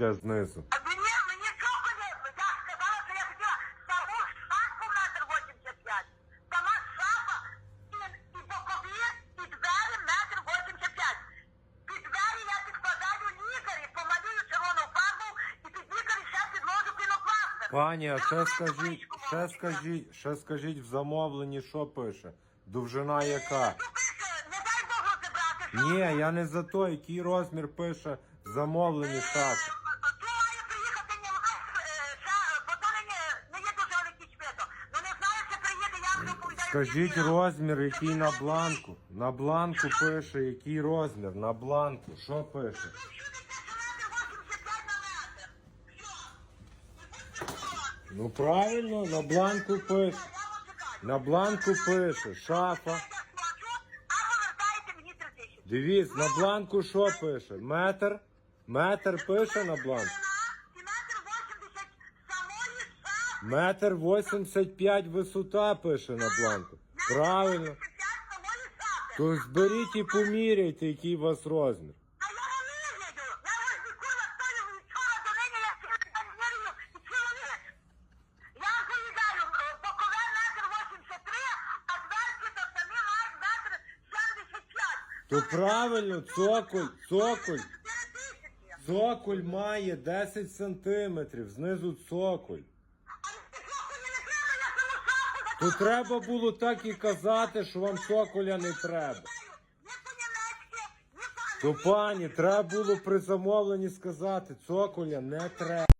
йде знизу. А мені, мені чого не... Я сказала, що я хотіла саму шафу метр 85. Сама шафа і, і бокові, і двері метр 85. Під двері я підкладаю лікарі, помалюю червону фарбу, і під лікарі ще підложу пінопластир. Пані, а ще скажіть, ще скажіть, ще скажіть в замовленні, що пише? Довжина яка? Ну. Ні, я не за то, який розмір пише в замовленні шафи. Тут має приїхати не бо то не, не є дуже великий швидко. Ну не знаю, чи приїде, я вже повідаю. Скажіть розмір, який на бланку. На бланку пише, який розмір, на бланку. Що пише? Ну правильно, на бланку пише. На бланку пише, шафа. Дивіться, на бланку що пише? Метр? Метр пише на бланку. І метр 80 самої Метр 85 висота пише на бланку. Правильно. 85 самої шафи. То зберіть і поміряйте, який у вас розмір. А я не вигляду. Я ось ніколи стою вчора до я вірю і чоловік. Я вам е, бокове метр 83, а то самі мають метр 75. То правильно, цоколь, цоколь. 4. Цоколь має 10 сантиметрів, знизу цоколь. А ти трохи не треба, я саму шапку То треба було так і казати, що вам цоколя не треба. То пані, треба було при замовленні сказати, цоколя не треба.